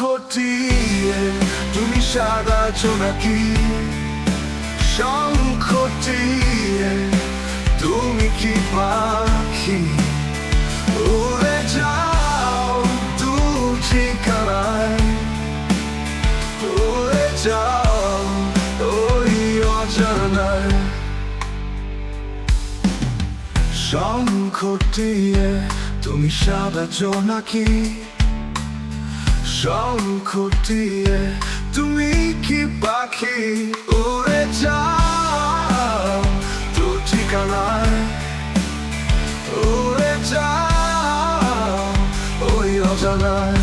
শঙ্খটিয়ে তুমি সাদা জোনাকি শঙ্খটিয়ে তুমি কি পাখি? উড়ে যাও দু ঠিকানায়। উড়ে যাও ওই অজানায়। শঙ্খটিয়ে তুমি সাদা জোনাকি শঙ্খটিয়ে তুমি কি পাখি? উড়ে যাও তো ঠিকানায়। উড়ে যাও ওই অজানায়।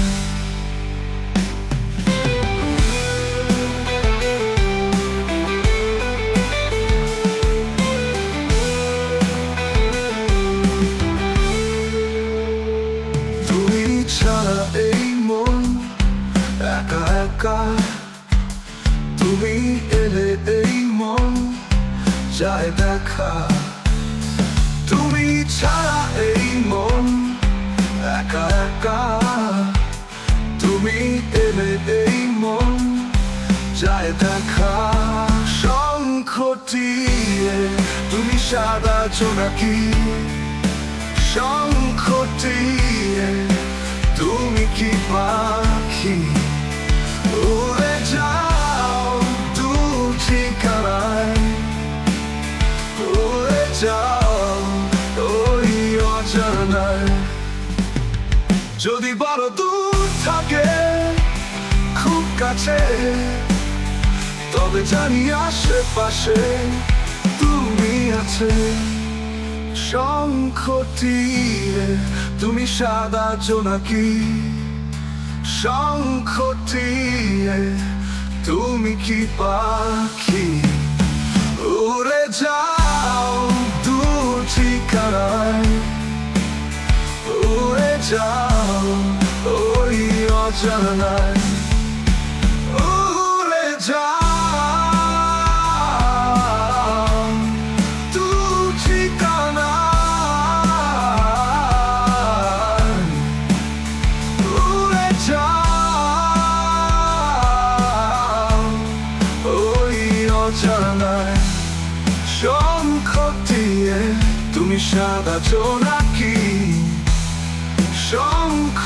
একা তুমি এলে এই মন যায় দেখা তুমি ছাড়া এই মন একা একা তুমি এলে এই মন যায় দেখা শঙ্খটিয়ে তুমি সাদা জোনাকি শঙ্খটিয়ে তুমি কি পাখি যদি বড় দূর থাকে খুব কাছে, তবে জানি আশেপাশে তুমি আছে। শঙ্খটিয়ে তুমি সাদা জোনাকি। শঙ্খটিয়ে তুমি কি পাখি? উড়ে যাও দু ঠিকানায়। উড়ে যাও দু ঠিকানায়। উড়ে যাও। ওই তুমি সাদা জোনাকি শঙ্খ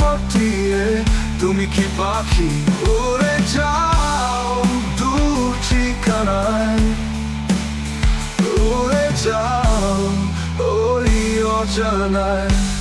কি পাখি? উড়ে যাও দু ঠিকানায়। উড়ে যাও ওই অজানায়।